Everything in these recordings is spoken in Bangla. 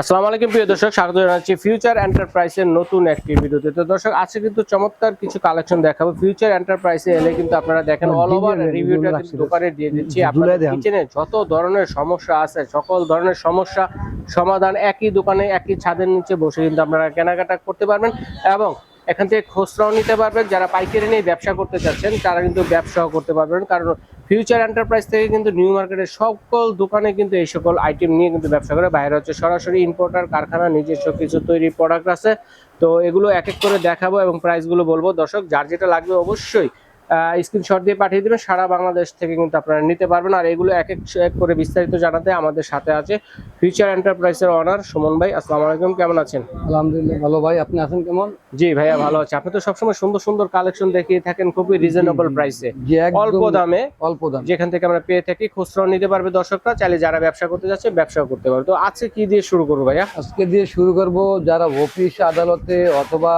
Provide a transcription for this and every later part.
আসসালামু আলাইকুম প্রিয় দর্শক স্বাগত জানাচ্ছি ফিউচার এন্টারপ্রাইজের নতুন একটি ভিডিওতে। তো দর্শক আজকে কিন্তু চমৎকার কিছু কালেকশন দেখাবো। ফিউচার এন্টারপ্রাইজে এলে কিন্তু আপনারা দেখেন অল ওভার রিভিউটা কিন্তু দোকানে দিয়ে দিচ্ছি। আপনাদের কিচেনে যত ধরনের সমস্যা আছে সকল ধরনের সমস্যা সমাধান একই দোকানে একই ছাদের নিচে বসে কিন্তু আপনারা কেনাকাটা করতে পারবেন। এবং এখান থেকে খুচরাও নিতে পারবেন। যারা পাইকারি নিয়ে ব্যবসা করতে চাচ্ছেন, তারা কিন্তু ব্যবসাও করতে পারবেন। কারণ ফিউচার এন্টারপ্রাইজ থেকে কিন্তু নিউ মার্কেটের সকল দোকানে কিন্তু এই সকল আইটেম নিয়ে কিন্তু ব্যবসা করে। বাইরে হচ্ছে সরাসরি ইম্পোর্টার কারখানা, নিজস্ব কিছু তৈরি প্রোডাক্ট আছে। তো এগুলো এক এক করে দেখাবো এবং প্রাইসগুলো বলব। দর্শক, যার যেটা লাগবে অবশ্যই স্ক্রিনশট দিয়ে পাঠিয়ে দেবেন। সারা বাংলাদেশ থেকে কিন্তু আপনারা নিতে পারবেন। আর এগুলো এক এক করে বিস্তারিত জানাতে আমাদের সাথে আছে। ফিউচার এন্টারপ্রাইজের অনার সুমন ভাই আসসালামু আলাইকুম কেমন আছেন? আলহামদুলিল্লাহ ভালো ভাই আপনি আছেন কেমন? জি ভাইয়া ভালো আছে। আপনি তো সবসময় সুন্দর সুন্দর কালেকশন দেখিয়ে থাকেন খুবই রিজনেবল প্রাইসে অল্প দামে অল্প দাম। যেখান থেকে আমরা পেয়ে থাকি খুচরাও নিতে পারবে দর্শকরা চাইলে যারা ব্যবসা করতে যাচ্ছে ব্যবসা করতে পারবে। তো আজকে কি দিয়ে শুরু করব ভাইয়া? আজকে দিয়ে শুরু করব যারা অফিস আদালতে অথবা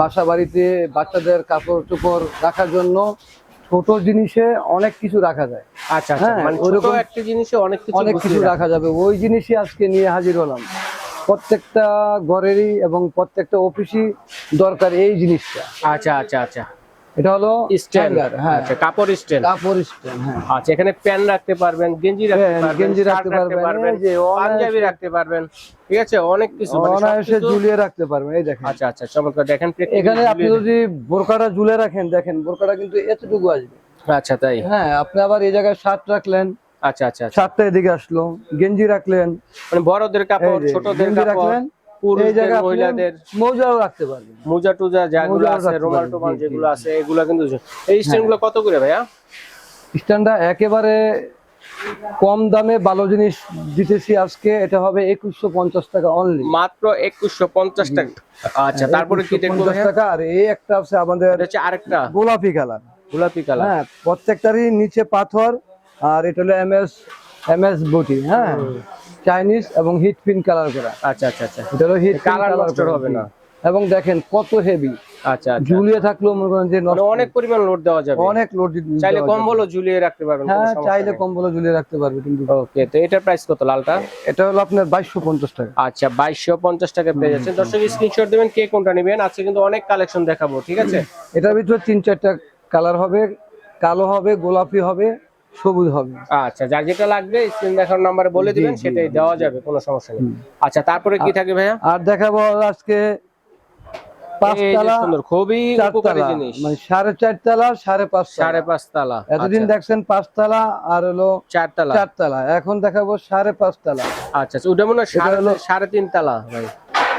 বাসা বাড়িতে বাচ্চাদের কাপড় চোপড় রাখার জন্য ছোট জিনিসে অনেক কিছু রাখা যায়। আচ্ছা আচ্ছা হ্যাঁ, মানে ওরকম একটা জিনিসে অনেক কিছু অনেক কিছু রাখা যাবে। ওই জিনিসই আজকে নিয়ে হাজির হলাম। প্রত্যেকটা ঘরেরই এবং প্রত্যেকটা অফিসই দরকার এই জিনিসটা। আচ্ছা আচ্ছা আচ্ছা। এটা হলো স্ট্যান্ড। হ্যাঁ। আচ্ছা কাপড় স্ট্যান্ড। কাপড় স্ট্যান্ড হ্যাঁ। আচ্ছা এখানে প্যান রাখতে পারবেন গেঞ্জি রাখতে হ্যাঁ, পারবেন গেঞ্জি রাখতে পারবেন, যে পাঞ্জাবি রাখতে পারবেন ঠিক আছে? অনেক কিছু মানে অনায়াসে ঝুলিয়ে রাখতে পারবেন এই দেখেন। আচ্ছা আচ্ছা চমৎকার দেখেন এখানে আপনি যদি বোরকাটা ঝুলে রাখেন দেখেন বোরকাটা কিন্তু এতটুকু আসবে। আচ্ছা তাই। হ্যাঁ আপনি আবার এই জায়গায় শার্ট রাখলেন আচ্ছা আচ্ছা আচ্ছা। শার্টটা এদিকে আসলো গেঞ্জি রাখলেন। মানে বড়দের কাপড় ছোটদের কাপড়। মহিলাদের মৌজাও রাখতে পারবেন। মোজা টুজা যেগুলো আছে রাখতে রুমাল টুমাল জি, জি, যেগুলো আছে এগুলো কিন্তু এই স্ট্যান্ডগুলো কত করে ভাইয়া? স্ট্যান্ডটা একেবারে কম দামে ভালো জিনিস দিতেছি আজকে এটা হবে একুশশো পঞ্চাশ টাকা অনলি মাত্র একুশশো পঞ্চাশ টাকা। আচ্ছা তারপরে কি পঞ্চাশ টাকা আর এই একটা আছে আমাদের হচ্ছে আরেকটা। গোলাপি কালার। গোলাপি কালার। হ্যাঁ প্রত্যেকটারই নিচে পাথর আর এটা হলো এম এস এম এস বুটি হ্যাঁ। চাইনিজ এবং হিট পিন কালার করা। আচ্ছা আচ্ছা আচ্ছা। এটা হলো হিট কালার নষ্ট হবে না। এবং দেখেন কত হেভি আচ্ছা আচ্ছা ঝুলিয়ে থাকলেও মনে করেন যে মানে অনেক পরিমাণ লোড দেওয়া যাবে। অনেক লোড চাইলে কম্বলও ঝুলিয়ে রাখতে পারবেন হ্যাঁ চাইলে কম্বলও ঝুলিয়ে রাখতে পারবে কিন্তু। ওকে তো এটার প্রাইস কত লালটা? এটা হলো আপনার বাইশশো পঞ্চাশ টাকা। আচ্ছা বাইশশো পঞ্চাশ টাকা পেয়ে যাচ্ছেন। দর্শক স্ক্রিনশট দেবেন কে কোনটা নেবেন। আজকে কিন্তু অনেক কালেকশন দেখাবো ঠিক আছে? এটার ভিতরে তিন চারটা কালার হবে। কালো হবে গোলাপি হবে। সবুজ হবে। আচ্ছা যার যেটা লাগবে স্ক্রিন দেখার নাম্বারে বলে দিবেন সেটাই দেওয়া যাবে কোনো সমস্যা নেই। আচ্ছা তারপরে কি থাকে ভাইয়া? আর দেখাবো আজকে খুবই উপকারী চারতলা জিনিস। মানে সাড়ে চারতলা সাড়ে পাঁচ সাড়ে এতদিন দেখছেন পাঁচতলা আর হলো চার তালা চারতলা এখন দেখাবো সাড়ে পাঁচতলা। আচ্ছা আচ্ছা ওটা মনে হয় সাড়ে তিন তালা ভাই।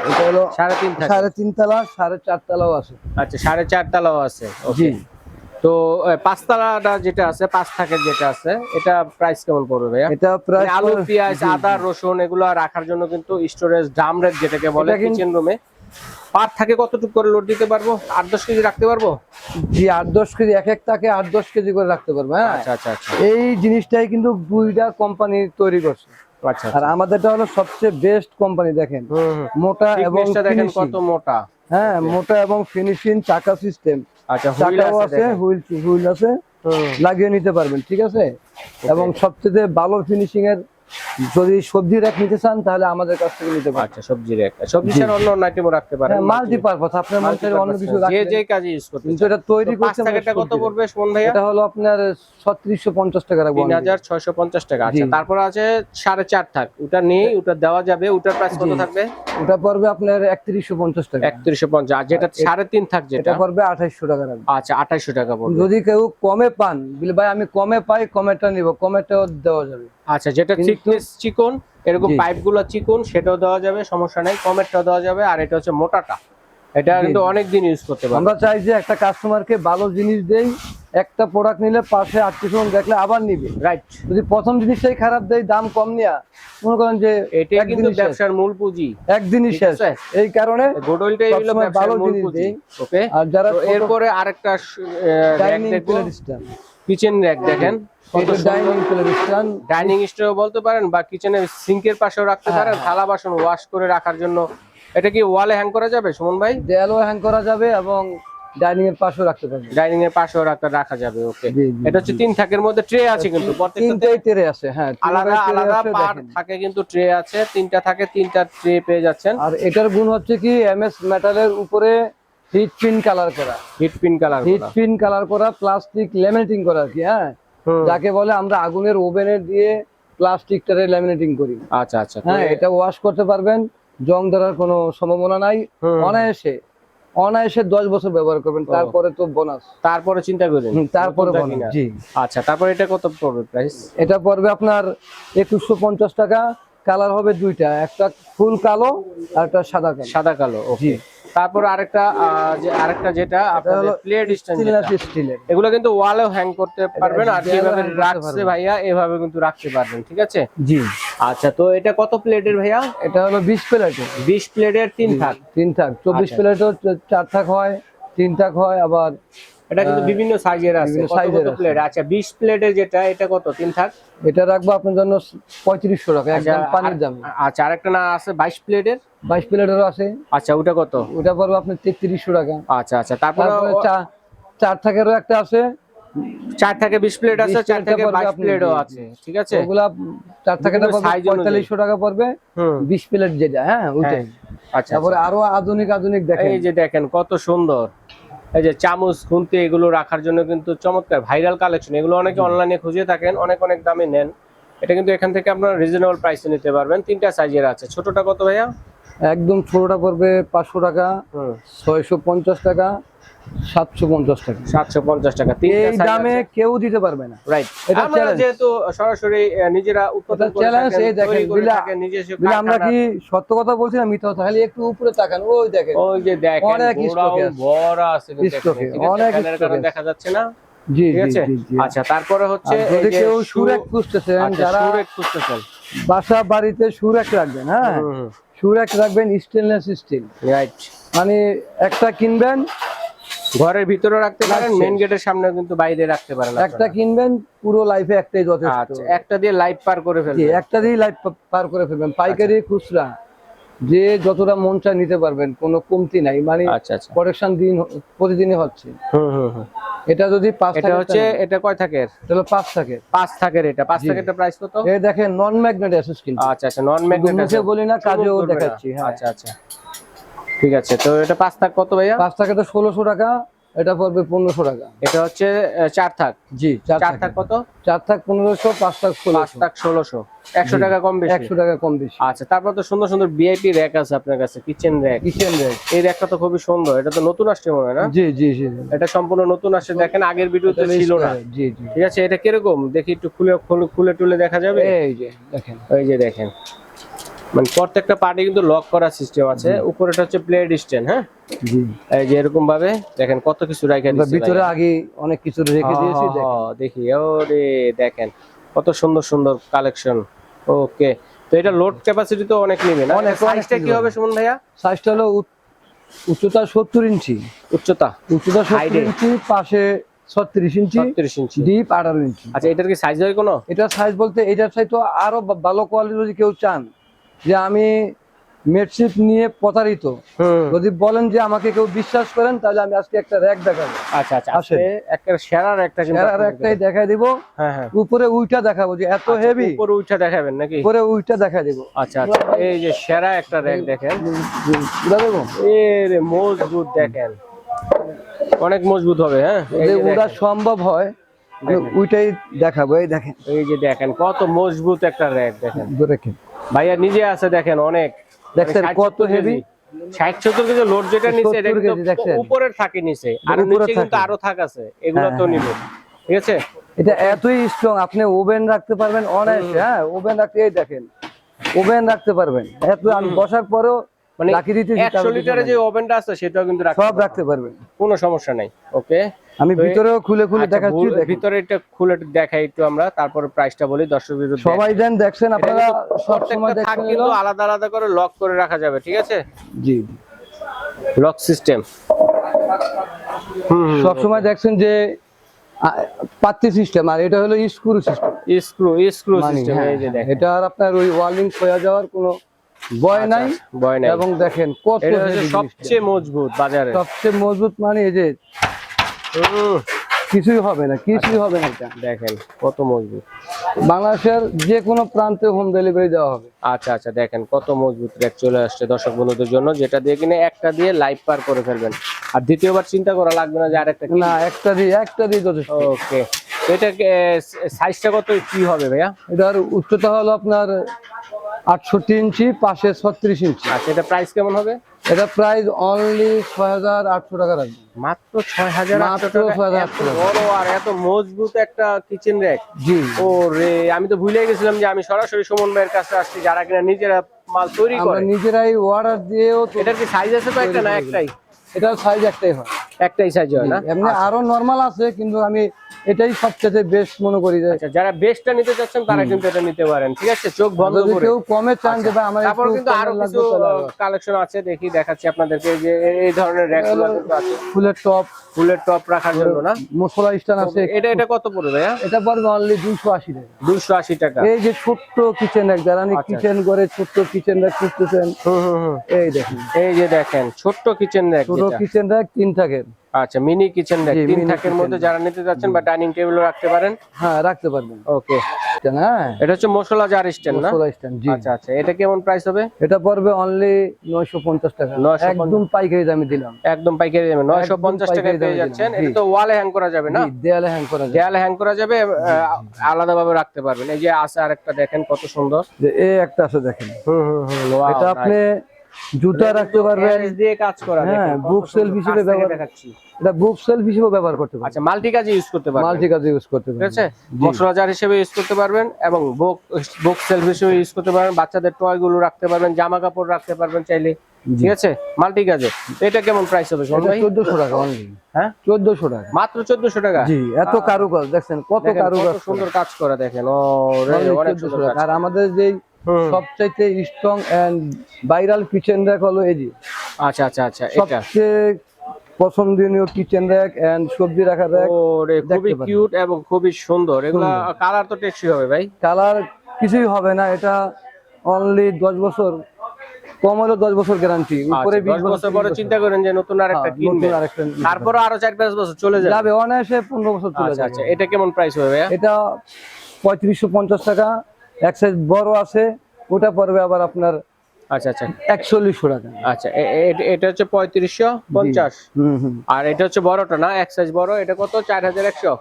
এটা হলো সাড়ে তিন সাড়ে তিন তলা সাড়ে চার তলাও আছে। আচ্ছা সাড়ে আছে জি। তো পাঁচতলাটা যেটা আছে পাঁচ থাকের যেটা আছে এটা প্রাইস কেমন পড়বে ভাইয়া? এটা প্রায় আলু পেঁয়াজ আদা রসুন এগুলো রাখার জন্য কিন্তু স্টোরেজ ড্রাম রেক যেটাকে বলে কিচেন রুমে পার থাকে কতটুকু করে লোড দিতে পারব? আট দশ কেজি রাখতে পারব? জি আট দশ কেজি এক এক তাকে আট দশ কেজি করে রাখতে পারবে হ্যাঁ? আচ্ছা আচ্ছা আচ্ছা। এই জিনিসটাই কিন্তু দুইটা কোম্পানি তৈরি করছে। আচ্ছা আর আমাদেরটা হলো সবচেয়ে বেস্ট কোম্পানি দেখেন। মোটা এবং দেখেন কত মোটা। হ্যাঁ মোটা এবং ফিনিশিং চাকা সিস্টেম আচ্ছা হুইল চাকাও আছে আছে হুইল হুইল আছে। লাগিয়ে নিতে পারবেন ঠিক আছে? এবং সবচেয়ে ভালো ফিনিশিং এর যদি সবজি র্যাক নিতে চান তাহলে আমাদের কাছ থেকে নিতে পারেন। আচ্ছা সবজি সবজি ছাড়া অন্য অন্য আইটেমও রাখতে পারেন। মাল্টি পারপাস আপনার মন চাইলে অন্য কিছু যে যে কাজে ইউজ করতে কিন্তু এটা তৈরি করতে কত পড়বে সুমন ভাইয়া এটা হলো আপনার ছত্রিশশো পঞ্চাশ টাকা রাখব তিন হাজার ছয়শো পঞ্চাশ টাকা। আচ্ছা তারপর আছে সাড়ে চার থাক। ওটা নেই ওটা দেওয়া যাবে ওটার প্রাইস কত থাকবে? ওটা পড়বে আপনার একত্রিশশো পঞ্চাশ টাকা। একত্রিশশো পঞ্চাশ। আর যেটা সাড়ে তিন থাক যেটা। এটা পড়বে আঠাইশশো টাকা রাখব। আচ্ছা আঠাইশো টাকা পড়বে। যদি কেউ কমে পান বলে ভাই আমি কমে পাই কমেটা নিব। কমেটাও দেওয়া যাবে। আচ্ছা যেটা কিন্তু- থিকনেস চিকন এরকম জি। পাইপগুলো চিকন সেটাও দেওয়া যাবে সমস্যা নাই। কমেরটাও দেওয়া যাবে আর এটা হচ্ছে মোটাটা। এটা কিন্তু অনেক দিন ইউজ করতে পারবে আমরা চাই যে একটা কাস্টমারকে ভালো জিনিস দেই একটা প্রোডাক্ট নিলে পাশে আত্মীয় স্বজন দেখলে আবার নিবে। রাইট যদি প্রথম জিনিসটাই খারাপ দেয় দাম কম নিয়া মনে করেন যে এটা কিন্তু। ব্যবসার মূল পুঁজি। একদিনই শেষ। এই কারণে গোডওয়েলটাই হলো ভালো জিনিস দেই। ওকে আর যারা এরপরে আরেকটা কিচেন র্যাক দেখেন। ডাইনিং স্টোর বলতে পারেন বা কিচেনের সিঙ্কের পাশেও রাখতে হ্যাঁ, পারেন। থালা বাসন ওয়াশ করে রাখার জন্য। এটা কি ওয়ালে হ্যাং করা যাবে সুমন ভাই? দেয়ালও হ্যাং করা যাবে এবং ডাইনিং এর পাশেও রাখতে পারবেন। ডাইনিং এর পাশেও রাখা রাখা যাবে ওকে এটা হচ্ছে তিন থাকের মধ্যে ট্রে আছে কিন্তু। তিনটাই তেরে আছে হ্যাঁ। তিনটাই আলাদা আলাদা পার্ট থাকে কিন্তু ট্রে আছে। তিনটা থাকে তিনটা ট্রে পেয়ে যাচ্ছেন। আর এটার গুণ হচ্ছে কি এমএস মেটালের উপরে হিট পিন কালার করা। Heat pin colour heat pin colour করা প্লাস্টিক ল্যামিনেটিং করা আর কি হ্যাঁ? যাকে বলে আমরা আগুনের ওভেনে দিয়ে প্লাস্টিকটারে ল্যামিনেটিং করি। আচ্ছা আচ্ছা হ্যাঁ এটা ওয়াশ করতে পারবেন জং ধরার কোনো সম্ভাবনা নাই। অনায়াসে অনায়াসে দশ বছর ব্যবহার করবেন তারপরে তো বোনাস তারপরে চিন্তা করেন। তারপরে জি। আচ্ছা তারপরে এটা কত পড়বে প্রাইস এটা পড়বে আপনার একুশশো পঞ্চাশ টাকা কালার হবে দুইটা একটা ফুল কালো আর একটা সাদা কালো। সাদা কালো ওকে জি তারপর আরেকটা যে আরেকটা যেটা আপনাদের প্লেট স্ট্যান্ড স্টেনলেস স্টিলের এগুলো কিন্তু ওয়ালেও হ্যাং করতে পারবেন আর যেভাবে রাখছে ভাইয়া এভাবে কিন্তু রাখতে পারবেন ঠিক আছে? জি। আচ্ছা তো এটা কত প্লেটের ভাইয়া? এটা হলো বিশ প্লেটের বিশ প্লেটের তিন থাক। তিন থাক। চব্বিশ আচ্ছা। প্লেটও চার থাক হয় তিন থাক হয় আবার এটা কিন্তু বিভিন্ন সাইজের আছে। কত। প্লেট আচ্ছা বিশ প্লেটের যেটা এটা কত? তিন থাক। এটা রাখব আপনার জন্য পঁয়ত্রিশশো টাকা আচ্ছা, একদম পানির দাম। আচ্ছা আরেকটা না আছে বাইশ প্লেটের বাইশ প্লেটেরও আছে। আচ্ছা ওটা কত? ওটা পড়বে আপনার তেত্রিশশো টাকা। আচ্ছা আচ্ছা তারপরে চার থাকেরও একটা আছে। চার থেকে বিশ প্লেট আছে চার থেকে পড়বে বাইশ আপনার প্লেটও আছে ঠিক আছে? ওগুলা চার অনুযায়ী। পঁয়তাল্লিশশো টাকা পড়বে। হুম। বিশ প্লেট যেটা হ্যাঁ ওইটাই। আচ্ছা তারপরে আরও আধুনিক আধুনিক দেখেন। এই যে দেখেন কত সুন্দর। এই যে চামচ খুন্তি এগুলো রাখার জন্য কিন্তু চমৎকার ভাইরাল কালেকশন। এগুলো অনেকে অনলাইনে খুঁজে থাকেন অনেক অনেক দামে নেন। এটা কিন্তু এখান থেকে আপনারা রিজনেবল প্রাইসে নিতে পারবেন। তিনটা সাইজের আছে। ছোটটা কত ভাইয়া? একদম ছোটটা পড়বে পাঁচশো টাকা হুম। ছয়শো পঞ্চাশ টাকা সাতশো পঞ্চাশ টাকা। সাতশো পঞ্চাশ টাকা। এই দামে কেউ দিতে পারবে না। রাইট আমরা যেহেতু সরাসরি নিজেরা উৎপাদন চ্যালেঞ্জ এই দেখেন আমরা কি সত্য কথা বলছি না মিথ্যা কথা? একটু উপরে তাকান ওই দেখেন। ওই যে দেখেন অনেক আছে। অনেক। দেখা যাচ্ছে না। জি জি আচ্ছা তারপরে হচ্ছে যদি কেউ শু- সুরেক খুঁজতেছেন আচ্ছা, যারা সুরেক খুঁজতেছেন। বাসা বাড়িতে সুরেক রাখবেন হ্যাঁ? সুরেক রাখবেন স্টেনলেস স্টিল রাইট মানে একটা কিনবেন ঘরের ভিতরে রাখতে পারেন। মেন গেটের সামনে কিন্তু বাইরে রাখতে পারেন একটা কিনবেন পুরো লাইফে একটাই যথেষ্ট। আচ্ছা একটা দিয়ে লাইট পার করে ফেলবেন। একটা দিয়েই লাইফ পার করে ফেলবেন। পাইকারি খুচরা যে যতটা মন চায় নিতে পারবেন কোনো কমতি নাই। মানে আচ্ছা আচ্ছা। প্রোডাকশন দিন প্রতিদিনই হচ্ছে। হুম হুম হুম। এটা যদি পাঁচ এটা হচ্ছে এটা কয় থাকের? তাহলে পাঁচ থাকে পাঁচ থাকের এটা। পাঁচ। থাকের প্রাইস কত? এই দেখেন নন ম্যাগনেট অ্যাসেস কিন্তু আচ্ছা আচ্ছা নন ম্যাগনেট মুখে বলি না কাজেও দেখাচ্ছি হ্যাঁ। আচ্ছা আচ্ছা। ঠিক আছে তো এটা পাঁচ থাক কত ভাইয়া? পাঁচ টাকাটা ষোলোশো টাকা এটা পড়বে পনেরোশো টাকা। এটা হচ্ছে চার থাক। জি চার থাক কত? চার থাক পনেরোশো পাঁচ থাক পাঁচ থাক ষোলোশো। একশো টাকা কম বেশি। একশো টাকা কম বেশি। আচ্ছা তারপর তো সুন্দর সুন্দর ভিআইপি র্যাক আছে আপনার কাছে কিচেন র্যাক কিচেন রেট এই র্যাকটা তো খুবই সুন্দর এটা তো নতুন আসছে মনে হয় না? জি জি জি। এটা সম্পূর্ণ নতুন আসছে দেখেন আগের ভিডিওতে ছিল না। জি জি। ঠিক আছে এটা কীরকম? দেখি একটু খুলে খুলে খুলে টুলে দেখা যাবে? এই যে দেখেন। এই যে দেখেন। মানে প্রত্যেকটা পার্টি কিন্তু লক করার সিস্টেম আছে। উপরেটা হচ্ছে প্লেট স্ট্যান্ড হ্যাঁ? জি। এই যে এরকম ভাবে দেখেন কত কিছু রাখা দিচ্ছে ভিতরে আগে অনেক কিছু রেখে দিয়েছি দেখেন। দেখি ওরে দেখেন কত সুন্দর সুন্দর কালেকশন ওকে তো এটা লোড ক্যাপাসিটি তো অনেক নেবে না? সাইজটা কি হবে সুমন ভাইয়া? সাইজটা হলো উচ- উচ্চতা সত্তর ইঞ্চি। উচ্চতা? উচ্চতা সত্তর Height এ? ইঞ্চি পাশে ছত্রিশ ইঞ্চি ছত্রিশ ইঞ্চি। ডিপ আঠারো ইঞ্চি। আচ্ছা এটার কি সাইজ হয় কোনো? এটা সাইজ বলতে এটার সাইজ তো আরও ভালো কোয়ালিটি যদি কেউ চান যে আমি মেডশিপ নিয়ে প্রতারিত। যদি বলেন যে আমাকে কেউ বিশ্বাস করেন তাহলে আমি আজকে একটা র্যাক দেখাবো। আচ্ছা আচ্ছা আসলে একটা সেরার একটা আর একটাই দেখাই দিব। হ্যাঁ হ্যাঁ। উপরে উইটা দেখাবো যে এত আচ্ছা, হেভি উপরে উঠে দেখাবেন নাকি? উপরে উইটা দেখাই দিব। আচ্ছা আচ্ছা। এই যে সেরা একটা র্যাক দেখেন। উড়া দেবো? এ রে মজবুত দেখেন। অনেক মজবুত হবে হ্যাঁ? যে উড়া সম্ভব হয় উইটাই দেখাবো এই দেখেন। এই যে দেখেন কত মজবুত একটা র্যাক দেখেন। দেখেন ভাইয়া নিজে আছে দেখেন অনেক। দেখছেন মানে 60 কত হেভি কেজি। ষাট সত্তর কেজি লোড যেটা নিচে এটা কিন্তু দেখছেন? উপরের থাকে নিচে আর নিচে কিন্তু আরও থাক আছে এগুলো হ্যাঁ, তো নিব। ঠিক আছে? এটা এতই স্ট্রং আপনি ওভেন রাখতে পারবেন অনেক হ্যাঁ ওভেন রাখতে এই দেখেন ওভেন রাখতে পারবেন। এত আমি বসার পরেও মানে রাখি দিতেছি একশো তারপর লিটারে যে ওভেনটা আছে সেটাও কিন্তু রাখতে সব রাখতে পারবেন। কোনো সমস্যা নাই ওকে আমি ভিতরেও খুলে খুলে আচ্ছা, দেখাচ্ছি ভিতরে এটা খুলে দেখাই একটু আমরা তারপরে প্রাইসটা বলি দর্শক বিরুদ্ধে। সবাই দেন দেখছেন আপনারা সব সময় দেখছেন কিন্তু আলাদা আলাদা করে লক করে রাখা যাবে ঠিক আছে? জি। লক সিস্টেম সব সময় দেখছেন যে পাত্তি সিস্টেম আর এটা হলো screw system screw screw system এই যে হ্যাঁ, দেখেন। এটা আর আপনার ওই ওয়ার্লিং হয়ে যাওয়ার কোনো বয় নাই বয় নাই। এবং দেখেন কত। সবচেয়ে মজবুত বাজারে। সবচেয়ে মজবুত মানে এই যে কিছুই হবে না কিছুই হবে না এটা। দেখেন কত মজবুত। বাংলাদেশের যে কোনো প্রান্তে হোম ডেলিভারি দেওয়া হবে। আচ্ছা আচ্ছা দেখেন কত মজবুত র্যাক চলে আসছে দর্শক বন্ধুদের জন্য যেটা দিয়ে কিনে একটা দিয়ে লাইভ পার করে ফেলবেন। আর দ্বিতীয়বার চিন্তা করা লাগবে না যে আরেকটা না একটা দিয়ে একটা দিয়ে যথেষ্ট। ওকে এটা সাইজটা কত কি হবে ভাইয়া? এটার উচ্চতা হলো আপনার আটষট্টি ইঞ্চি পাশে ছত্রিশ ইঞ্চি। আচ্ছা এটা প্রাইস কেমন হবে? এটা প্রাইস অনলি ছয় হাজার আটশো টাকা রাখবে। মাত্র ছয় হাজার মাত্র 6,800 এত বড় আর এত মজবুত একটা কিচেন র্যাক জি। ও রে আমি তো ভুলে গেছিলাম যে আমি সরাসরি সুমন ভাইয়ের কাছে আসছি যারা কিনা নিজেরা মাল তৈরি করে। নিজেরাই অর্ডার দিয়েও এটার কি সাইজ আছে তো একটা না একটাই? এটার সাইজ একটাই হয়। একটাই সাইজ হয় না? এমনি আরও নরমাল আছে কিন্তু আমি এটাই সবচেয়ে বেস্ট মনে করি আচ্ছা যারা বেস্টটা নিতে চাচ্ছেন তারা কিন্তু এটা নিতে পারেন ঠিক আছে? চোখ বন্ধ করে। কেউ কমে চান যে ভাই আমার তারপর কিন্তু আরও কিছু। কালেকশন আছে দেখি দেখাচ্ছি আপনাদেরকে যে এই ধরনের র্যাকগুলো কিন্তু আছে। ফুলের টপ ফুলের টপ রাখার জন্য না? মশলা স্ট্যান্ড আছে। এটা এটা কত পড়বে ভাইয়া? এটা পড়বে অনলি দুইশো আশি টাকা। দুইশো আশি টাকা। এই যে ছোট্ট কিচেন এক যারা আচ্ছা। কিচেন করে ছোট্ট কিচেন র্যাক খুঁজতেছেন। হুম হুম এই দেখুন। এই যে দেখেন ছোট্ট কিচেন ছোট কিচেন র্যাক তিন আচ্ছা মিনি কিচেন র্যাক তিন থাকের মধ্যে যারা নিতে যাচ্ছেন বা ডাইনিং টেবিলও রাখতে পারেন। হ্যাঁ রাখতে পারবেন। ওকে এটা হচ্ছে মশলা জার স্ট্যান্ড না? মশলা স্ট্যান্ড জি। আচ্ছা আচ্ছা। এটা কেমন প্রাইস হবে? এটা পড়বে অনলি নয়শো পঞ্চাশ টাকা। 950 একদম পাইকারি দামে দিলাম। একদম পাইকারি দামে। নয়শো পঞ্চাশ পাইকারি টাকায় পেয়ে যাচ্ছেন। এটা তো ওয়ালে হ্যাং করা যাবে না? দেয়ালে হ্যাং করা যায় দেয়ালে হ্যাং করা যাবে আলাদা ভাবে রাখতে পারবেন। এই যে আছে আরেকটা দেখেন কত সুন্দর। যে এই একটা আছে দেখেন। হুম হুম হুম। এটা আপনি. জুতা রাখতে পারবেন। দিয়ে কাজ করা হ্যাঁ, দেখেন, সুন্দর। shelf হিসেবে ব্যবহার- দেখাচ্ছি। এটা বুক সেলফ হিসেবে ব্যবহার করতে পারবেন। আচ্ছা মাল্টি কাজে ইউজ করতে পারবেন। মাল্টি কাজে ইউজ করতে ঠিক আছে? মশলা জার হিসেবে ইউজ করতে পারবেন এবং বুক বুক সেলফ হিসেবে ইউজ করতে পারবেন। বাচ্চাদের টয়গুলো রাখতে পারবেন জামা কাপড় রাখতে পারবেন চাইলে। ঠিক আছে? মাল্টি কাজে। এটা কেমন প্রাইস হবে শোন ভাই চোদ্দশো টাকা অনলি হ্যাঁ? চোদ্দশো টাকা। মাত্র চোদ্দশো টাকা? জি এত কারুকাজ দেখছেন কত দেখেন, কারুকাজ সুন্দর কাজ করা দেখেন। ও অনেক সুন্দর আর আমাদের যে হুম। সবচাইতে strong and viral kitchen rack হলো এই যে। আচ্ছা আচ্ছা আচ্ছা এটা। সবচেয়ে পছন্দনীয় কিচেন র্যাক এন্ড সবজি রাখার র্যাক ও রে খুবই কিউট এবং খুবই সুন্দর। এগুলা কালার তো টেকসই হবে ভাই। কালার কিছুই হবে না এটা অনলি দশ বছর কম হলে দশ বছর গ্যারান্টি উপরে আচ্ছা, বিশ দশ বছর পরে চিন্তা করেন যে নতুন আর একটা হ্যাঁ, কিনবে। নতুন আরেকটা নিতে তারপরে আরও চার পাঁচ বছর চলে যাবে। যাবে অনায়াসে পনেরো বছর চলে আচ্ছা যাবে। আচ্ছা এটা কেমন প্রাইস হবে এটা পঁয়ত্রিশশো পঞ্চাশ টাকা। এক সাইজ বড় আছে ওটা পড়বে আবার আপনার আচ্ছা আচ্ছা। একচল্লিশশো টাকা। আচ্ছা এটা হচ্ছে পঁয়ত্রিশশো পঞ্চাশ। আর এটা হচ্ছে বড়টা না? এক সাইজ বড় এটা কত? চার হাজার একশো।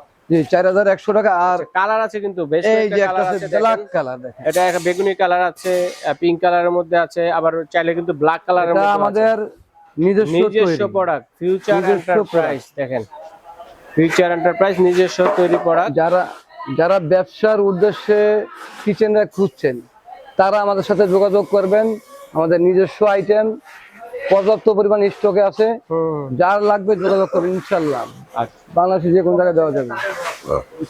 চার হাজার একশো টাকা আর কালার আছে কিন্তু একটা কালার আছে ব্ল্যাক কালার এটা একটা বেগুনি কালার আছে পিঙ্ক কালারের মধ্যে আছে আবার চাইলে কিন্তু ব্ল্যাক কালারের মধ্যে আমাদের নিজস্ব প্রোডাক্ট ফিউচার এন্টারপ্রাইজ দেখেন। ফিউচার এন্টারপ্রাইজ নিজস্ব তৈরি প্রোডাক্ট যারা যারা ব্যবসার উদ্দেশ্যে কিচেন র্যাক খুঁজছেন তারা আমাদের সাথে যোগাযোগ করবেন। আমাদের নিজস্ব আইটেম পর্যাপ্ত পরিমাণ স্টকে আছে। যার লাগবে যোগাযোগ করবেন ইনশাল্লাহ আচ্ছা। বাংলাদেশে যে কোনো জায়গায় দেওয়া যাবে।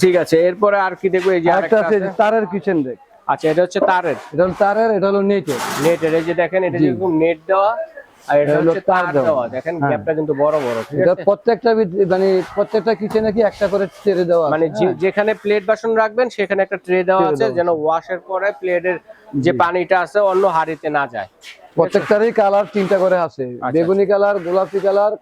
ঠিক আছে এরপরে আর কি দেখব এই যে আরেকটা আরেকটা আছে তারের কিচেন র্যাক আচ্ছা এটা হচ্ছে তারের। এটা হলো তারের এটা হলো নেটের নেটের এই যে দেখেন এটা যেরকম নেট দেওয়া আর এটা হলো তার দেওয়া। দেখেন হ্যাঁ। গ্যাপটা কিন্তু বড় বড় এটা প্রত্যেকটা মানে প্রত্যেকটা কিচেনে কি একটা করে দেওয়া মানে হ্যাঁ। যেখানে প্লেট বাসন রাখবেন সেখানে একটা ট্রে দেওয়া আছে যেন ওয়াশের পরে প্লেটের যে পানিটা আছে অন্য হাড়িতে না যায় প্রত্যেকটারই কালার তিনটা করে আছে। বেগুনি কালার গোলাপি কালার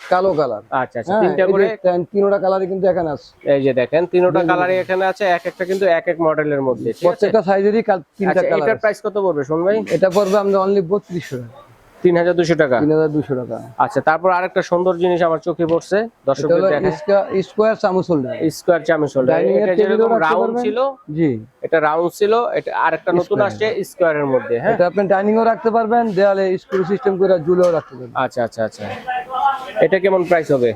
কালো কালার আচ্ছা আচ্ছা। তিনটা করে তিনটা কালারই কিন্তু এখানে আছে। এই যে দেখেন তিনটা কালারই এখানে আছে এক একটা কিন্তু এক এক মডেলের মধ্যে প্রত্যেকটা সাইজেরই তিনটা আচ্ছা কালার এটার প্রাইস কত পড়বে শোন ভাই? এটা পড়বে আমাদের অনলি বত্রিশশো টাকা। তিন হাজার দুশো টাকা। তিন হাজার দুশো টাকা। আচ্ছা তারপর আরেকটা সুন্দর জিনিস আমার চোখে পড়ছে। দর্শকদের স্কোয়ার চামচ হোল্ডার স্কোয়ার চামচ হোল্ডার এটা যেরকম রাউন্ড ছিল জি। এটা রাউন্ড ছিল এটা আরেকটা নতুন আসছে স্কোয়ারের মধ্যে হ্যাঁ? এটা আপনি ডাইনিংও রাখতে পারবেন দেয়ালে স্ক্রু সিস্টেম করে ঝুলেও রাখতে পারবেন। আচ্ছা আচ্ছা আচ্ছা। এটা কেমন প্রাইস হবে?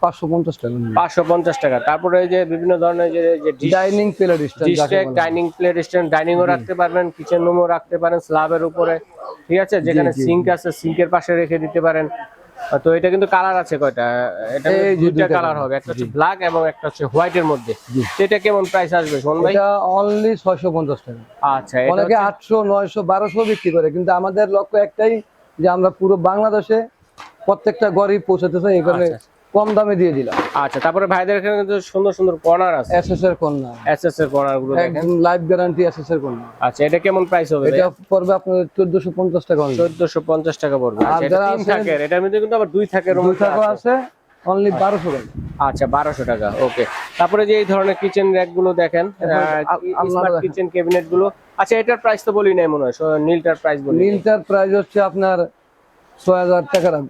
পাঁচশো পঞ্চাশ টাকা। পাঁচশো পঞ্চাশ টাকা। তারপরে যে বিভিন্ন ধরনের যে dining plate district dining plate stand dining ও রাখতে পারবেন কিচেন রুমও রাখতে পারেন স্ল্যাবের উপরে। ঠিক আছে? যেখানে সিঙ্ক আছে সিঙ্কের পাশে রেখে দিতে পারেন। তো এটা কিন্তু কালার আছে কয়টা? এটা দুইটা কালার হবে। একটা হচ্ছে ব্ল্যাক এবং একটা হচ্ছে হোয়াইট এর মধ্যে। এটা কেমন প্রাইস আসবে শোন ভাই? এটা অনলি ছয়শো পঞ্চাশ টাকা। আচ্ছা এটা অনেকে হচ্ছে- আটশো নয়শো বারোশো বিক্রি করে কিন্তু আমাদের লক্ষ্য একটাই যে আমরা পুরো বাংলাদেশে প্রত্যেকটা গরিব পৌঁছাতে চাই এই আচ্ছা, কম দামে দিয়ে দিলাম। আচ্ছা তারপরে ভাইদের এখানে কিন্তু সুন্দর সুন্দর কর্নার আছে। এসএস এর কন্যা এসএস এর কর্নারগুলো দেখেন। একদম লাইফ গ্যারান্টি এর কন্যা আচ্ছা এটা কেমন প্রাইস হবে এটা পড়বে আপনার চোদ্দশো পঞ্চাশ টাকা only। চোদ্দশো পঞ্চাশ টাকা পড়বে। আর আচ্ছা, এটা যারা তিন থাকের এটার মধ্যে কিন্তু আবার দুই থাকের দুই টাকা আছে অনলি বারোশো টাকা। আচ্ছা বারোশো টাকা ওকে। তারপরে যে এই ধরনের কিচেন র্যাকগুলো দেখেন আলনাটা কিচেন ক্যাবিনেটগুলো। আচ্ছা এটার প্রাইস তো বলি নাই মনে হয় নীলটার প্রাইস বলি নীলটার প্রাইস হচ্ছে আপনার ছয় হাজার টাকা রাখব।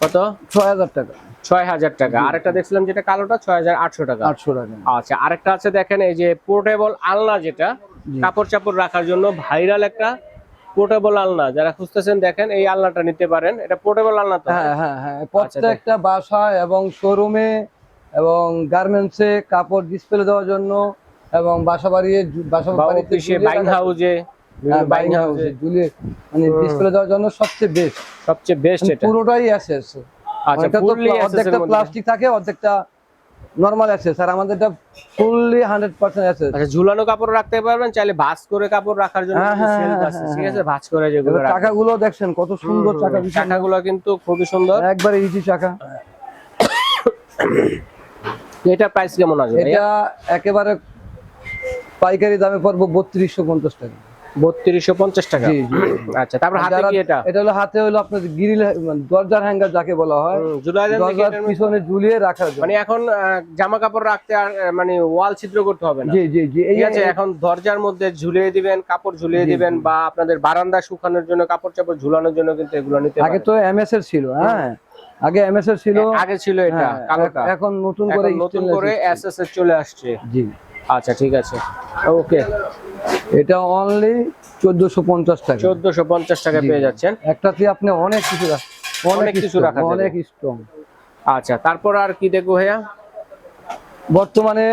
কত? ছয় হাজার টাকা। ছয় হাজার টাকা। আরেকটা দেখছিলাম যেটা কালোটা ছয় হাজার আটশো টাকা। আটশো টাকা। আচ্ছা আরেকটা আছে দেখেন এই যে পোর্টেবল আলনা যেটা কাপড় চাপড় রাখার জন্য ভাইরাল একটা পোর্টেবল আলনা। যারা খুঁজতেছেন দেখেন এই আলনাটা নিতে পারেন। এটা পোর্টেবল আলনা তো? হ্যাঁ হ্যাঁ হ্যাঁ। প্রত্যেকটা বাসায় এবং শোরুমে এবং গার্মেন্টসে কাপড় ডিসপ্লে দেওয়ার জন্য এবং বাসা বাড়িয়ে বাসা বাড়িতে বাইং হাউজে বাইং হাউসে ঝুলিয়ে মানে ডিসপ্লে দেওয়ার জন্য সবচেয়ে বেস্ট সবচেয়ে বেস্ট এটা। পুরোটাই অ্যাসেস আচ্ছা ফুললি অর্ধেকটা প্লাস্টিক থাকে অর্ধেকটা নরমাল অ্যাসেস আর আমাদেরটা ফুললি হান্ড্রেড পার্সেন্ট অ্যাসেস আচ্ছা ঝুলানো কাপড় রাখতে পারবেন? চাইলে ভাঁজ করে কাপড় রাখার জন্য হ্যাঁ, কিন্তু হ্যাঁ, shelf হ্যাঁ, আছে, হ্যাঁ, ঠিক আছে? ভাঁজ করে যেগুলো চাকাগুলো দেখছেন কত সুন্দর চাকা। চাকাগুলো কিন্তু খুবই সুন্দর। একবারে ইজি চাকা। এটা প্রাইস কেমন আছে এটা একেবারে পাইকারি দামে পড়ব বত্রিশশো পঞ্চাশ টাকা। বত্রিশশো পঞ্চাশ টাকা। আচ্ছা তারপর হাতে কি এটা? এটা হলো হাতে হলো আপনার গিরিল মানে দরজার হ্যাঙ্গার যাকে বলা হয় হুম, ঝুলাই দেন দেখি দরজার পিছনে ঝুলিয়ে রাখার মানে এখন জামা কাপড় রাখতে আর মানে ওয়াল ছিদ্র করতে হবে না। জি জি জি এই আছে এখন দরজার মধ্যে ঝুলিয়ে দিবেন কাপড় ঝুলিয়ে দিবেন বা আপনাদের বারান্দা শুকানোর জন্য কাপড় চাপড় ঝুলানোর জন্য কিন্তু এগুলো নিতে আগে তো এমএস এর ছিল হ্যাঁ? আগে এমএস এর ছিল। আগে ছিল এটা হ্যাঁ, এখন নতুন করে নতুন করে steel। এসএস এর চলে আসছে। জি। আচ্ছা ঠিক আছে। ওকে। এটা অনলি চোদ্দশো পঞ্চাশ টাকা। চোদ্দশো পঞ্চাশ টাকা পেয়ে যাচ্ছেন। একটাতে আপনি অনেক কিছু অনেক কিছু রাখা অনেক স্ট্রং আচ্ছা তারপর আর কি দেখব ভাইয়া? বর্তমানে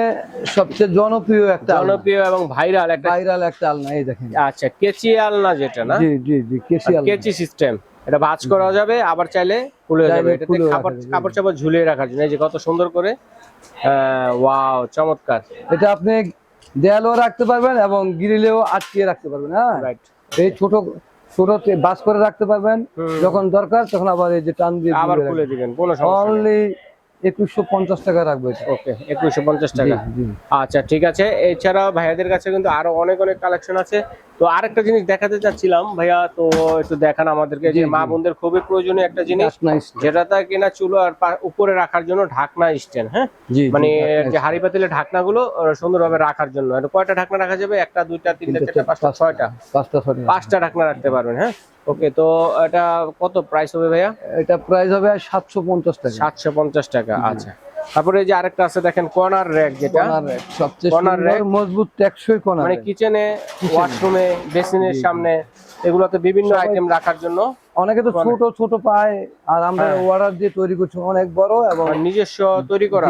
সবচেয়ে জনপ্রিয় একটা জনপ্রিয় এবং ভাইরাল একটা ভাইরাল একটা আলনা এই দেখেন। আচ্ছা কেচি আলনা যেটা না? জি জি জি কেসি আলনা। কেচি সিস্টেম এটা ভাঁজ করা যাবে আবার চাইলে খুলে যাবে। এটাতে কাপড় কাপড় চাপড় ঝুলিয়ে রাখার জন্য। এই যে কত সুন্দর করে ওয়াও চমৎকার। এটা আপনি দেয়ালেও রাখতে পারবেন এবং গ্রিলেও আটকিয়ে রাখতে পারবেন হ্যাঁ? রাইট এই ছোট ছোট বাস করে রাখতে পারবেন। যখন দরকার তখন আবার এই যে টান দিয়ে আবার খুলে দিবেন কোনো সমস্যা অনলি একুশশো পঞ্চাশ টাকা রাখব ওকে একুশশো পঞ্চাশ টাকা। আচ্ছা ঠিক আছে। এছাড়া ভাইয়াদের কাছে কিন্তু আরও অনেক অনেক কালেকশন আছে। তো আরেকটা জিনিস দেখাতে চাচ্ছিলাম ভাইয়া তো একটু দেখান আমাদেরকে যে মা বোনদের খুবই প্রয়োজনীয় একটা জিনিস Just nice. যেটা তার কিনা চুলো আর উপরে রাখার জন্য ঢাকনা স্ট্যান্ড হ্যাঁ? মানে. যে হাড়ি পাতিলের ঢাকনাগুলো আহ, সুন্দরভাবে রাখার জন্য। কয়টা ঢাকনা রাখা যাবে? একটা দুইটা তিনটা চারটা পাঁচটা। ছয়টা? পাঁচটা ছয়টা পাঁচটা ঢাকনা রাখতে পারবেন হ্যাঁ? ওকে তো এটা কত প্রাইস হবে ভাইয়া? এটা প্রাইস হবে সাতশো পঞ্চাশ টাকা। সাতশো পঞ্চাশ টাকা আচ্ছা। তারপরে এই যে আরেকটা আছে দেখেন কর্নার র্যাক যেটা। Corner rack, সবচেয়ে সুন্দর rack। মজবুত টেকসই কর্নার মানে কিচেনে ওয়াশরুমে বেসিনের সামনে এগুলোতে বিভিন্ন আইটেম রাখার জন্য অনেকে তো ছোট ছোট পায় আর আমরা হ্যাঁ। অর্ডার দিয়ে তৈরি করছি অনেক বড় এবং নিজস্ব তৈরি করা।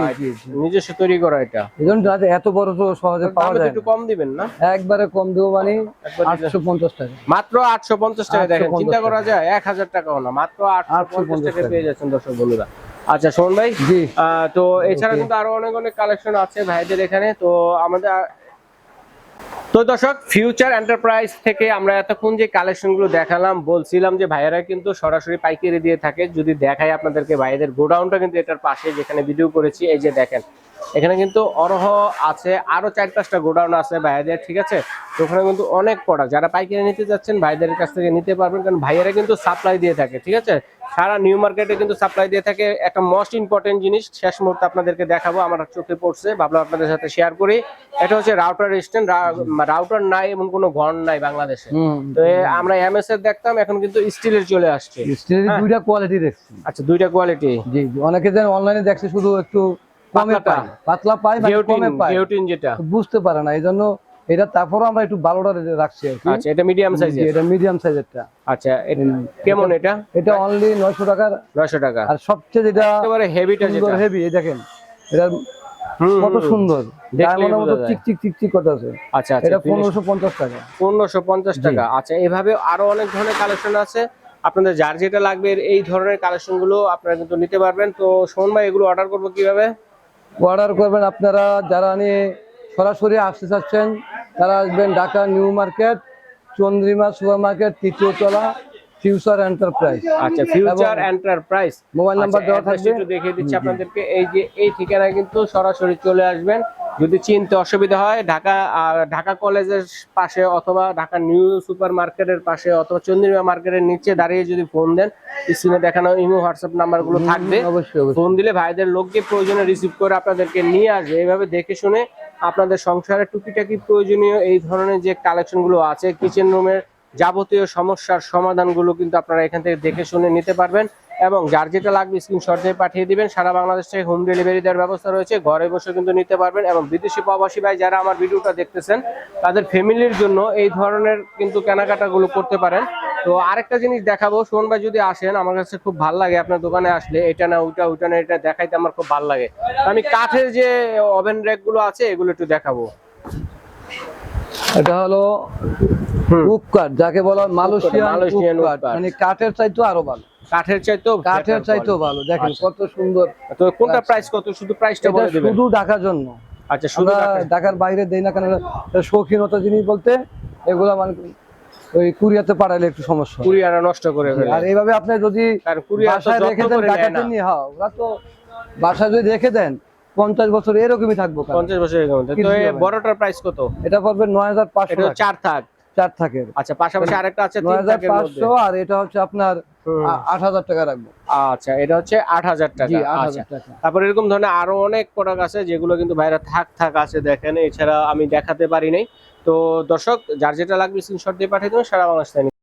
নিজস্ব তৈরি করা এটা। এই জন্য যাতে এত বড় তো সহজে পাওয়া যায় একটু কম দিবেন না? একবারে কম দেবো মানে একবার দিলে- আটশো পঞ্চাশ টাকা। মাত্র আটশো পঞ্চাশ টাকা দেখেন চিন্তা করা যায় এক হাজার টাকাও না মাত্র আটশো পঞ্চাশ 850 টাকা টাকা। পেয়ে যাচ্ছেন দর্শক বন্ধুরা। আচ্ছা শোন ভাই। জি। তো এছাড়া কিন্তু আরও অনেক অনেক কালেকশন আছে ভাইদের এখানে। তো আমাদের তো দর্শক ফিউচার এন্টারপ্রাইজ থেকে আমরা এতক্ষণ যে কালেকশনগুলো দেখালাম বলছিলাম যে ভাইয়েরা কিন্তু সরাসরি পাইকারি দিয়ে থাকে। যদি দেখাই আপনাদেরকে ভাইদের গোডাউনটা কিন্তু এটার পাশে যেখানে ভিডিও করেছি এই যে দেখেন। এখানে কিন্তু অরহ আছে আরও চার পাঁচটা গোডাউন আছে ভাইয়াদের ঠিক আছে? তো ওখানে কিন্তু অনেক প্রোডাক্ট যারা পাইকারি নিতে যাচ্ছেন ভাইদের কাছ থেকে নিতে পারবেন কারণ ভাইয়েরা কিন্তু সাপ্লাই দিয়ে থাকে ঠিক আছে? সারা নিউ মার্কেটে কিন্তু সাপ্লাই দিয়ে থাকে। একটা মোস্ট ইম্পর্টেন্ট জিনিস শেষ মুহূর্তে আপনাদেরকে দেখাবো আমার চোখে পড়ছে ভাবলাম আপনাদের সাথে শেয়ার করি। এটা হচ্ছে রাউটার স্ট্যান্ড রাউটার নাই এমন কোনো ঘর নাই বাংলাদেশে। তো আমরা এমএস এর দেখতাম এখন কিন্তু স্টিলের চলে আসছে। স্টিলের হ্যাঁ। দুইটা কোয়ালিটি দেখছি। আচ্ছা দুইটা কোয়ালিটি জি অনেকে যেন অনলাইনে দেখছে শুধু একটু কমে। পায়। পাতলা পায় কমে পায়। যেটা। বুঝতে পারে না এই জন্য এটা তারপরও আমরা একটু ভালোটা রাখছি আর কি। আচ্ছা এটা মিডিয়াম জি, সাইজের এটা মিডিয়াম সাইজেরটা আচ্ছা কেমন এটা এটা? অনলি নয়শো টাকা নয়শো টাকা। আর সবচেয়ে যেটা একেবারে হেভিটা যেটা। হেভি এই দেখেন। এটা কত। সুন্দর। ডায়মন্ডের মতো। চিক চিক চিক চিক করতেছে আচ্ছা আচ্ছা এটা পনেরোশো পঞ্চাশ টাকা। পনেরোশো পঞ্চাশ টাকা। আচ্ছা এভাবে আরও অনেক ধরনের কালেকশন আছে। আপনাদের যার যেটা লাগবে এই ধরনের কালেকশনগুলো আপনারা কিন্তু নিতে পারবেন। তো শোন ভাই এগুলো অর্ডার করব কীভাবে? অর্ডার করবেন আপনারা যারা নিয়ে সরাসরি আসতে চাচ্ছেন তারা আসবেন Dhaka new market Chandrima super market তৃতীয় তলা ফিউচার এন্টারপ্রাইজ আচ্ছা ফিউচার এন্টারপ্রাইজ মোবাইল নাম্বার দেওয়া থাকবে। একটু দেখিয়ে দিচ্ছি আপনাদেরকে। এই যে এই ঠিকানায় কিন্তু সরাসরি চলে আসবেন। যদি চিনতে অসুবিধা হয় ঢাকা ঢাকা কলেজের পাশে অথবা ঢাকা নিউ সুপার মার্কেটের পাশে অথবা চন্দ্রিমা মার্কেটের নিচে দাঁড়িয়ে যদি ফোন দেন স্ক্রিনে দেখানো ইমো হোয়াটসঅ্যাপ নাম্বারগুলো থাকবে। অবশ্যই অবশ্যই। ফোন দিলে ভাইদের লোককে প্রয়োজনে রিসিভ করে আপনাদেরকে নিয়ে আসবে। এইভাবে দেখে শুনে আপনাদের সংসারে টুকিটাকি প্রয়োজনীয় এই ধরনের যে কালেকশনগুলো আছে কিচেন রুমের যাবতীয় সমস্যার সমাধানগুলো কিন্তু আপনারা এখান থেকে দেখে শুনে নিতে পারবেন এবং যার যেটা লাগবে স্ক্রিনশট দিয়ে পাঠিয়ে দিবেন। সারা বাংলাদেশ থেকে হোম ডেলিভারি দেওয়ার ব্যবস্থা রয়েছে, ঘরে বসে কিন্তু নিতে পারবেন এবং বিদেশি প্রবাসী ভাই যারা আমার ভিডিওটা দেখতেছেন, তাদের ফ্যামিলির জন্য এই ধরনের কিন্তু কেনাকাটাগুলো করতে পারেন। তো আরেকটা জিনিস দেখাবো। শোন ভাই যদি আসেন আমার কাছে খুব ভালো লাগে আপনার দোকানে আসলে। এটা না ওইটা ওইটা না এটা দেখাইতে আমার খুব ভালো লাগে। আমি কাঠের যে ওভেন র্যাকগুলো আছে এগুলো একটু দেখাবো। এটা হলো হুম। উপ কাঠ যাকে বলা হয় মালয়েশিয়ান মালয়েশিয়ান। মানে কাঠের চাইতেও আরও ভালো। কাঠের চাইতেও কাঠের চাইতেও ভালো। দেখেন আচ্ছা। কত সুন্দর তো কোনটা। প্রাইস কত? শুধু প্রাইসটা বলে দিবেন। শুধু ঢাকার জন্য। আচ্ছা শুধু ঢাকার। বাইরে দেই না কেন শৌখিনতা জিনিস বলতে এগুলা মানে ওই কুরিয়াতে পাঠালে একটু সমস্যা কুরিয়ারা নষ্ট করে ফেলে। আর এইভাবে আপনি যদি বাসায় রেখে দেন নেয় হ্যাঁ ওরা তো বাসায় যদি রেখে দেন পঞ্চাশ বছর এরকমই থাকব পঞ্চাশ মধ্যে তো। বড়টার প্রাইস কত? এটা পড়বে নয় হাজার পাঁচশো চার থাক। চার থাকে আচ্ছা পাশাপাশি আরেকটা আছে নয় হাজার পাঁচশো আর এটা হচ্ছে আপনার আট হাজার টাকা রাখব। আচ্ছা এটা হচ্ছে আট হাজার টাকা। আচ্ছা। হাজার টাকা। তারপর এরকম ধরনের আরও অনেক প্রোডাক্ট আছে যেগুলো কিন্তু ভাইরা থাক থাক আছে দেখেন। এছাড়া আমি দেখাতে পারি নাই। তো দর্শক যার যেটা লাগবে স্ক্রিনশট দিয়ে পাঠিয়ে দেবেন সারা বাংলাদেশ